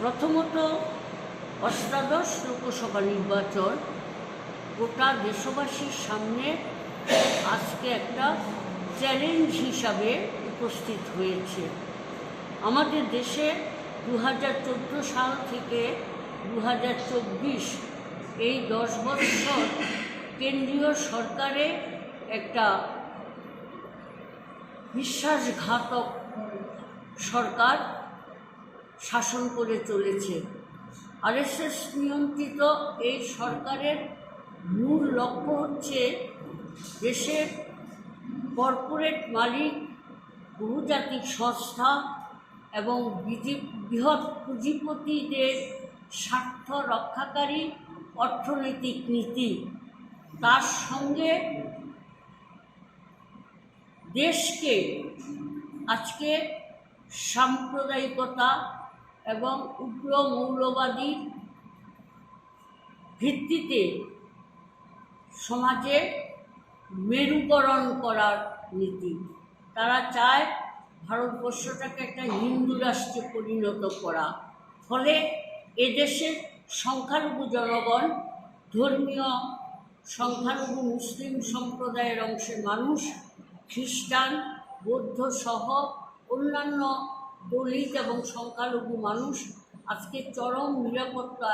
প্রথমত অষ্টাদশ লোকসভা নির্বাচন। গোটা দেশবাসীর সামনে আজকে একটা চ্যালেঞ্জ হিসাবে উপস্থিত হয়েছে। আমাদের দেশে দু হাজার চোদ্দ সাল থেকে দু হাজার চব্বিশ এই দশ বছর কেন্দ্রীয় সরকারে একটা বিশ্বাসঘাতক সরকার শাসন করে চলেছে। আরএসএস নিয়ন্ত্রিত এই সরকারের মূল লক্ষ্য হচ্ছে দেশের কর্পোরেট মালিক, বহুজাতিক সংস্থা এবং বৃহৎ পুঁজিপতিদের স্বার্থ রক্ষাকারী অর্থনৈতিক নীতি। তার সঙ্গে দেশকে আজকে সাম্প্রদায়িকতা এবং উগ্র মৌলবাদী ভিত্তিতে সমাজে মেরুকরণ করার নীতি। তারা চায় ভারতবর্ষটাকে একটা হিন্দু রাষ্ট্রে পরিণত করা। ফলে এদেশের সংখ্যালঘু জনগণ, ধর্মীয় সংখ্যালঘু মুসলিম সম্প্রদায়ের অংশের মানুষ, খ্রিস্টান, বৌদ্ধ সহ অন্যান্য দলিত এবং সংখ্যালঘু মানুষ আজকে চরম নিরাপত্তা